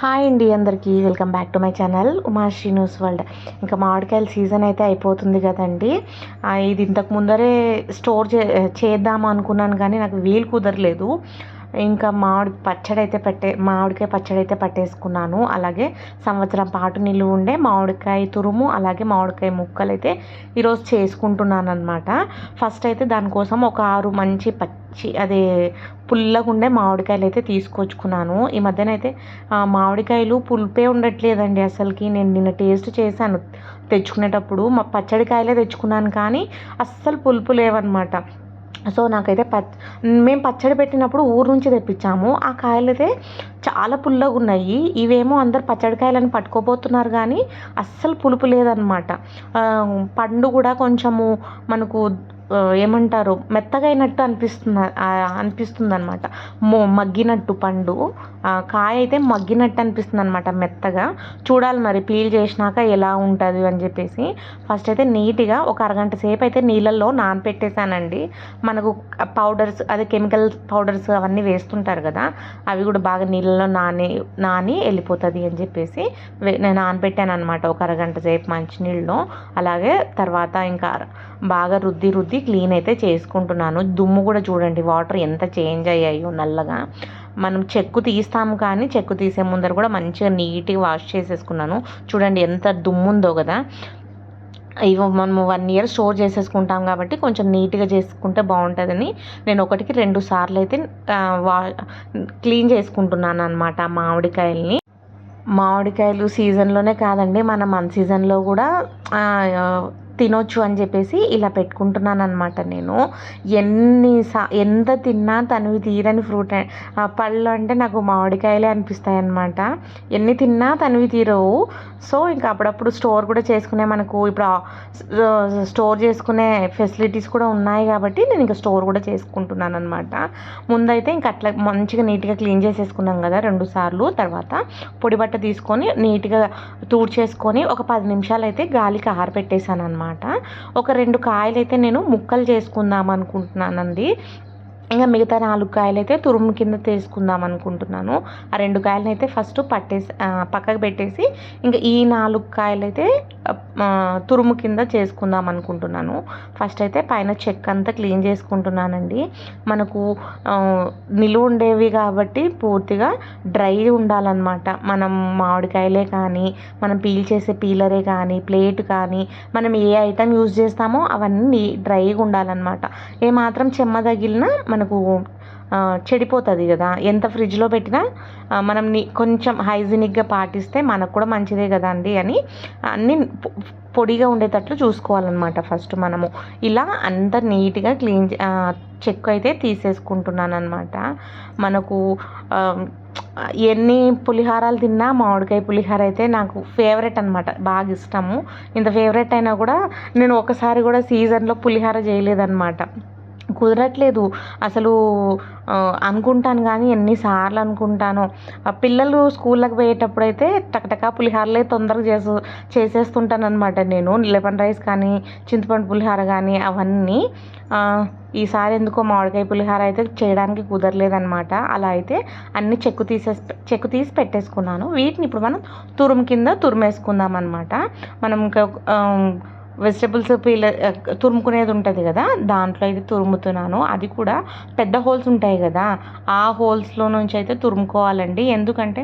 Hi అండి అందరికీ. Welcome back to my channel Umashree news world. ఇంకా మామిడికాయల సీజన్ అయితే అయిపోతుంది కదండి. ఇది ఇంతకు ముందరే స్టోర్ చే చేద్దాం అనుకున్నాను కానీ నాకు వీలు కుదరలేదు. ఇంకా మామిడి పచ్చడి అయితే పెట్టే మామిడికాయ పచ్చడి అయితే పట్టేసుకున్నాను. అలాగే సంవత్సరం పాటు నిలువ ఉండే మామిడికాయ తురుము అలాగే మామిడికాయ ముక్కలు అయితే ఈరోజు చేసుకుంటున్నాను అనమాట ఫస్ట్ అయితే దానికోసం ఒక ఆరు మంచి పచ్చి అదే పుల్లగా ఉండే మామిడికాయలు అయితే తీసుకొచ్చుకున్నాను. ఈ మధ్యన అయితే మామిడికాయలు పులిపే ఉండట్లేదండి అసలుకి. నేను నిన్న టేస్ట్ చేశాను తెచ్చుకునేటప్పుడు. మా పచ్చడికాయలే తెచ్చుకున్నాను కానీ అస్సలు పులుపు లేవన్నమాట. సో నాకైతే పచ్ మేము పచ్చడి పెట్టినప్పుడు ఊరు నుంచి తెప్పించాము. ఆ కాయలు అయితే చాలా పుల్లగా ఉన్నాయి. ఇవేమో అందరు పచ్చడికాయలని పట్టుకోబోతున్నారు కానీ అస్సలు పులుపు లేదనమాట పండు కూడా కొంచెము మనకు ఏమంటారు మెత్తగా అయినట్టు అనిపిస్తుంది అనిపిస్తుంది అనమాట మో మగ్గినట్టు పండు. కాయ అయితే మగ్గినట్టు అనిపిస్తుంది అనమాట మెత్తగా. చూడాలి మరి పీల్ చేసినాక ఎలా ఉంటుంది అని చెప్పేసి. ఫస్ట్ అయితే నీట్గా ఒక అరగంట సేపు అయితే నీళ్ళల్లో నానపెట్టేశానండి. మనకు పౌడర్స్ అదే కెమికల్ పౌడర్స్ అవన్నీ వేస్తుంటారు కదా అవి కూడా బాగా నీళ్ళలో నాని నాని వెళ్ళిపోతుంది అని చెప్పేసి నేను నానబెట్టాను అనమాట ఒక అరగంట సేపు మంచినీళ్ళలో. అలాగే తర్వాత ఇంకా బాగా రుద్ది రుద్ది క్లీన్ అయితే చేసుకుంటున్నాను. దుమ్ము కూడా చూడండి వాటర్ ఎంత చేంజ్ అయ్యాయో నల్లగా. మనం చెక్కు తీస్తాము కానీ చెక్కు తీసే ముందర కూడా మంచిగా నీట్గా వాష్ చేసేసుకున్నాను. చూడండి ఎంత దుమ్ము ఉందో కదా. ఇవి మనము వన్ ఇయర్ స్టోర్ చేసేసుకుంటాం కాబట్టి కొంచెం నీట్గా చేసుకుంటే బాగుంటుందని నేను ఒకటికి రెండు సార్లు అయితే వా క్లీన్ చేసుకుంటున్నాను అనమాట మామిడికాయల్ని. మామిడికాయలు సీజన్లోనే కాదండి మనం అన్ సీజన్లో కూడా తినొచ్చు అని చెప్పేసి ఇలా పెట్టుకుంటున్నాను అనమాట నేను. ఎన్ని సా ఎంత తిన్నా తనివి తీరని ఫ్రూట్ పళ్ళు అంటే నాకు మామిడికాయలే అనిపిస్తాయి అనమాట ఎన్ని తిన్నా తనివి తీరవు. సో ఇంకా అప్పుడప్పుడు స్టోర్ కూడా చేసుకునే మనకు ఇప్పుడు స్టోర్ చేసుకునే ఫెసిలిటీస్ కూడా ఉన్నాయి కాబట్టి నేను ఇంకా స్టోర్ కూడా చేసుకుంటున్నాను అనమాట ముందైతే ఇంకా అట్లా మంచిగా నీట్గా క్లీన్ చేసేసుకున్నాం కదా రెండు సార్లు. తర్వాత పొడి బట్ట తీసుకొని నీట్గా తూడ్చేసుకొని ఒక పది నిమిషాలు అయితే గాలికి ఆరబెట్టేశాను అనమాట ఒక రెండు కాయలు అయితే నేను ముక్కలు చేసుకుందాం అనుకుంటున్నానండి. ఇంకా మిగతా నాలుగు కాయలు అయితే తురుము కింద తీసుకుందాం అనుకుంటున్నాను. ఆ రెండు కాయలను అయితే ఫస్ట్ పట్టేసి పక్కకు పెట్టేసి ఇంకా ఈ నాలుగు కాయలు అయితే తురుము కింద చేసుకుందాం అనుకుంటున్నాను. ఫస్ట్ అయితే పైన చెక్క అంతా క్లీన్ చేసుకుంటున్నానండి. మనకు నిలువ ఉండేవి కాబట్టి పూర్తిగా డ్రై ఉండాలన్నమాట. మనం మామిడికాయలే కానీ మనం పీల్ చేసే పీలరే కానీ ప్లేట్ కానీ మనం ఏ ఐటెం యూజ్ చేస్తామో అవన్నీ డ్రైగా ఉండాలన్నమాట. ఏమాత్రం చెమ్మ తగిలినా మనకు చెడిపోతుంది కదా. ఎంత ఫ్రిడ్జ్లో పెట్టినా మనం కొంచెం హైజీనిక్గా పాటిస్తే మనకు కూడా మంచిదే కదా అండి అని అన్నీ పొ- పొడిగా ఉండేటట్లు చూసుకోవాలన్నమాట ఫస్ట్ మనము. ఇలా అంత నీట్గా క్లీన్ చెక్ అయితే తీసేసుకుంటున్నాను అనమాట మనకు ఎన్ని పులిహారాలు తిన్నా మామిడికాయ పులిహార అయితే నాకు ఫేవరెట్ అనమాట బాగా ఇష్టము. ఇంత ఫేవరెట్ అయినా కూడా నేను ఒకసారి కూడా సీజన్లో పులిహార చేయలేదన్నమాట. కుదరట్లేదు. అసలు అనుకుంటాను కానీ ఎన్నిసార్లు అనుకుంటాను. పిల్లలు స్కూళ్ళకి పోయేటప్పుడు అయితే టకటకా పులిహారలే తొందరగా చేసు చేసేస్తుంటాను అనమాట నేను. లెమన్ రైస్ కానీ చింతపండు పులిహార కానీ అవన్నీ ఈసారి ఎందుకో మామిడికాయ పులిహార అయితే చేయడానికి కుదరలేదనమాట అలా అయితే అన్ని చెక్కు తీసేసి చెక్కు తీసి పెట్టేసుకున్నాను. వీటిని ఇప్పుడు మనం తురుము కింద తురిమేసుకుందాం అనమాట మనం ఇంకా వెజిటబుల్స్ పీల తురుముకునేది ఉంటుంది కదా దాంట్లో అయితే తురుముతున్నాను. అది కూడా పెద్ద హోల్స్ ఉంటాయి కదా ఆ హోల్స్లో నుంచి అయితే తురుముకోవాలండి. ఎందుకంటే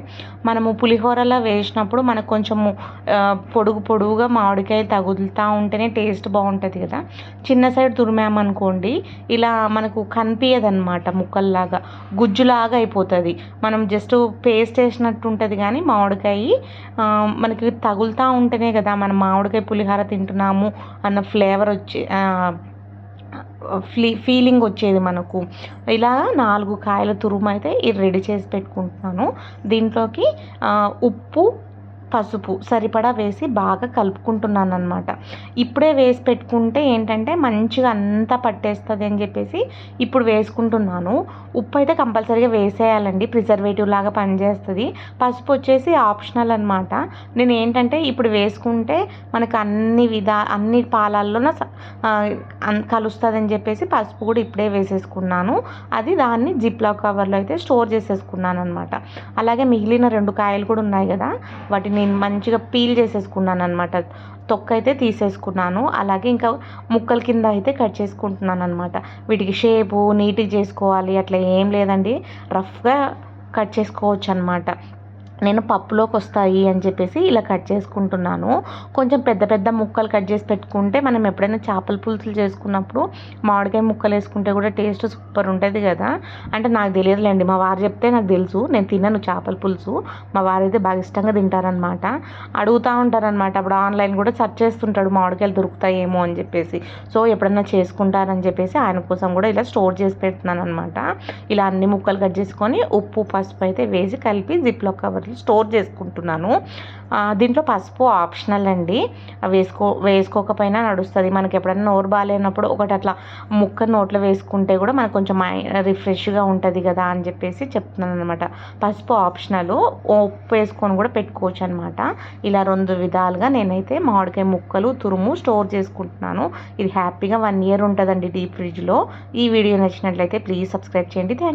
మనము పులిహోరలో వేసినప్పుడు మనకు కొంచెము పొడుగు పొడుగుగా మామిడికాయ తగులుతూ ఉంటేనే టేస్ట్ బాగుంటుంది కదా. చిన్న సైడ్ తురిమామనుకోండి ఇలా మనకు కనిపించదన్నమాట ముక్కల్లాగా గుజ్జులాగా అయిపోతుంది. మనం జస్ట్ పేస్ట్ వేసినట్టు ఉంటుంది కానీ మామిడికాయ మనకి తగులుతూ ఉంటేనే కదా మనం మామిడికాయ పులిహోర తింటున్నాము అన్న ఫ్లేవర్ వచ్చే ఫ్లీ ఫీలింగ్ వచ్చేది మనకు. ఇలా నాలుగు కాయల తురుము అయితే ఇది రెడీ చేసి పెట్టుకుంటున్నాను. దీంట్లోకి ఉప్పు పసుపు సరిపడా వేసి బాగా కలుపుకుంటున్నాను అనమాట ఇప్పుడే వేసి పెట్టుకుంటే ఏంటంటే మంచిగా అంతా పట్టేస్తుంది అని చెప్పేసి ఇప్పుడు వేసుకుంటున్నాను. ఉప్పు అయితే కంపల్సరీగా వేసేయాలండి. ప్రిజర్వేటివ్ లాగా పనిచేస్తుంది. పసుపు వచ్చేసి ఆప్షనల్ అనమాట నేను ఏంటంటే ఇప్పుడు వేసుకుంటే మనకు అన్ని విధా అన్ని పాలల్లోనూ కలుస్తుంది అని చెప్పేసి పసుపు కూడా ఇప్పుడే వేసేసుకున్నాను. అది దాన్ని జిప్లా కవర్లో అయితే స్టోర్ చేసేసుకున్నాను అనమాట అలాగే మిగిలిన రెండు కాయలు కూడా ఉన్నాయి కదా వాటిని నేను మంచిగా పీల్ చేసేసుకున్నాను అనమాట తొక్క అయితే తీసేసుకున్నాను. అలాగే ఇంకా ముక్కల కింద అయితే కట్ చేసుకుంటున్నాను అనమాట వీటికి షేపు నీట్గా చేసుకోవాలి అట్లా ఏం లేదండి. రఫ్గా కట్ చేసుకోవచ్చు అనమాట నేను పప్పులోకి వస్తాయి అని చెప్పేసి ఇలా కట్ చేసుకుంటున్నాను. కొంచెం పెద్ద పెద్ద ముక్కలు కట్ చేసి పెట్టుకుంటే మనం ఎప్పుడైనా చేపల పులుసులు చేసుకున్నప్పుడు మామిడికాయ ముక్కలు వేసుకుంటే కూడా టేస్ట్ సూపర్ ఉంటుంది కదా. అంటే నాకు తెలియదులేండి మా వారు చెప్తే నాకు తెలుసు. నేను తినను చేపల పులుసు. మా వారు అయితే బాగా ఇష్టంగా తింటారనమాట అడుగుతూ ఉంటారనమాట అప్పుడు ఆన్లైన్ కూడా సెర్చ్ చేస్తుంటాడు మామిడికాయలు దొరుకుతాయేమో అని చెప్పేసి. సో ఎప్పుడన్నా చేసుకుంటారని చెప్పేసి ఆయన కోసం కూడా ఇలా స్టోర్ చేసి పెడుతున్నాను అనమాట ఇలా అన్ని ముక్కలు కట్ చేసుకొని ఉప్పు పసుపు అయితే వేసి కలిపి జిప్లో కవర్ బాటిల్ స్టోర్ చేసుకుంటున్నాను. దీంట్లో పసుపు ఆప్షనల్ అండి. వేసుకో వేసుకోకపోయినా నడుస్తుంది. మనకి ఎప్పుడైనా నోరు బాగాలేనప్పుడు ఒకటి అట్లా ముక్క నోట్లో వేసుకుంటే కూడా మనకు కొంచెం రిఫ్రెష్గా ఉంటుంది కదా అని చెప్పేసి చెప్తున్నాను అనమాట పసుపు ఆప్షనల్ ఉప్పు వేసుకొని కూడా పెట్టుకోవచ్చు అనమాట ఇలా రెండు విధాలుగా నేనైతే మామిడికాయ ముక్కలు తురుము స్టోర్ చేసుకుంటున్నాను. ఇది హ్యాపీగా వన్ ఇయర్ ఉంటుందండి డీప్ ఫ్రిడ్జ్లో. ఈ వీడియో నచ్చినట్లయితే ప్లీజ్ సబ్స్క్రైబ్ చేయండి. థ్యాంక్